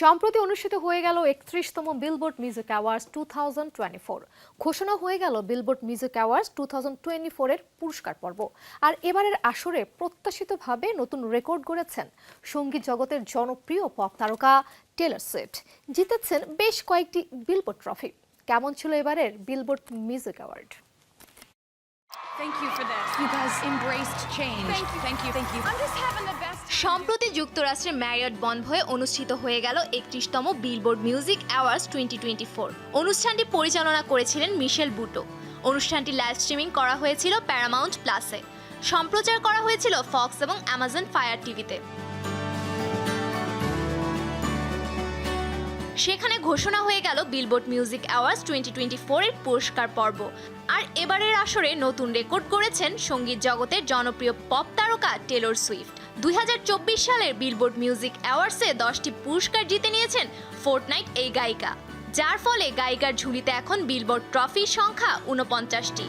সম্প্রতি অনুষ্ঠিত হয়ে গেল একত্রিশতম Billboard music awards two thousand twenty four ঘোষণা হয়ে গেল Billboard music awards two thousand twenty ফোরের পুরস্কার পর্ব আর এবারের আসরে প্রত্যাশিতভাবে নতুন রেকর্ড গড়েছেন সংগীত জগতের জনপ্রিয় পপ তারকা টেলর সুইফট জিতেছেন বেশ কয়েকটি বিলবোর্ড ট্রফি কেমন ছিল এবারের Billboard music award Thank you for this. You guys embraced change. Thank you. Thank you. Thank you. I'm just having the best. সম্প্রতি যুক্তরাষ্ট্রের ম্যারিয়ট বনভয়ে অনুষ্ঠিত হয়ে গেল একত্রিশতম Billboard music awards twenty twenty four. অনুষ্ঠানটি পরিচালনা করেছিলেন মিশেল বুটো। অনুষ্ঠানটি লাইভ স্ট্রিমিং করা হয়েছিল প্যারামাউন্ট প্লাসে। সম্প্রচার করা হয়েছিল ফক্স এবং অ্যামাজন ফায়ার টিভিতে। সেখানে ঘোষণা হয়ে গেল Billboard music awards twenty twenty ফোরের পুরস্কার পর্ব। আর এবারের আসরে নতুন রেকর্ড করেছেন সংগীত জগতের জনপ্রিয় পপ তারকা টেলর সুইফট। দুই হাজার চব্বিশ সালের বিলবোর্ড মিউজিক অ্যাওয়ার্ডসে দশটি পুরস্কার জিতে নিয়েছেন ফোর্টনাইট এই গায়িকা, যার ফলে গায়িকার ঝুলিতে এখন বিলবোর্ড ট্রফির সংখ্যা উনপঞ্চাশটি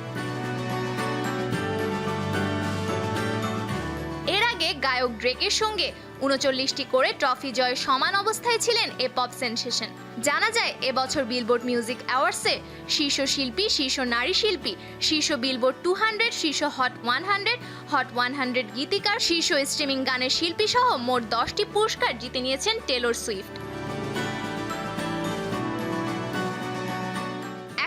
এর আগে গায়ক ড্রেকের সঙ্গে উনচল্লিশটি করে ট্রফি জয়ে সমান অবস্থায় ছিলেন এ পপ সেনসেশন। জানা যায় এবছর বিলবোর্ড মিউজিক অ্যাওয়ার্ডসে শীর্ষ শিল্পী, শীর্ষ নারী শিল্পী, শীর্ষ বিলবোর্ড টু হান্ড্রেড, শীর্ষ hot one hundred, hot one hundred গীতিকার, শীর্ষ স্ট্রিমিং গানের শিল্পী সহ মোট দশটি পুরস্কার জিতে নিয়েছেন টেলর সুইফট।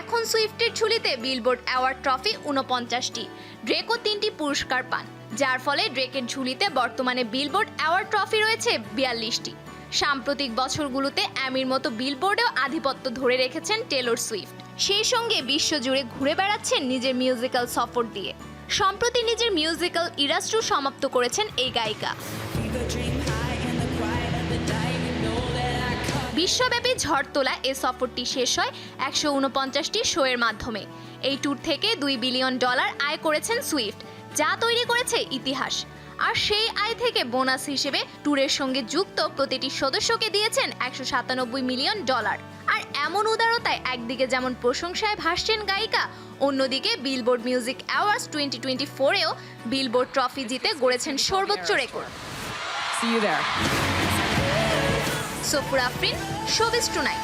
এখন সুইফটের ঝুলিতে বিলবোর্ড অ্যাওয়ার্ড ট্রফি উনপঞ্চাশটি ড্রেকও তিনটি পুরস্কার পান। যার ফলে ড্রেকের ঝুলিতে বর্তমানে বিলবোর্ড অ্যাওয়ার্ড ট্রফি রয়েছে বিয়াল্লিশটি। সাম্প্রতিক বছরগুলোতে অ্যামির মতো বিলবোর্ডেও আধিপত্য ধরে রেখেছেন টেলর সুইফট। সেই সঙ্গে বিশ্বজুড়ে ঘুরে বেড়াচ্ছেন নিজের মিউজিক্যাল সফর দিয়ে। সম্প্রতি নিজের মিউজিক্যাল ইরাস্ট্রু সমাপ্ত করেছেন এই গায়িকা। বিশ্বব্যাপী ঝড় তোলা এ সফরটি শেষ হয় একশো উনপঞ্চাশটি শোয়ের মাধ্যমে। এই ট্যুর থেকে দুই বিলিয়ন ডলার আয় করেছেন সুইফট। যা তৈরি করেছে ইতিহাস। আর সেই আয় থেকে বোনাস হিসেবে ট্যুরের সঙ্গে যুক্ত প্রতিটি সদস্যকে দিয়েছেন একশো সাতানব্বই মিলিয়ন ডলার। আর এমন উদারতায় একদিকে যেমন প্রশংসায় ভাসছেন গায়িকা অন্যদিকে Billboard music awards twenty twenty ফোরেও Billboard trophy জিতে গড়েছেন সর্বোচ্চ record. Safur Afrin showbiz tonight.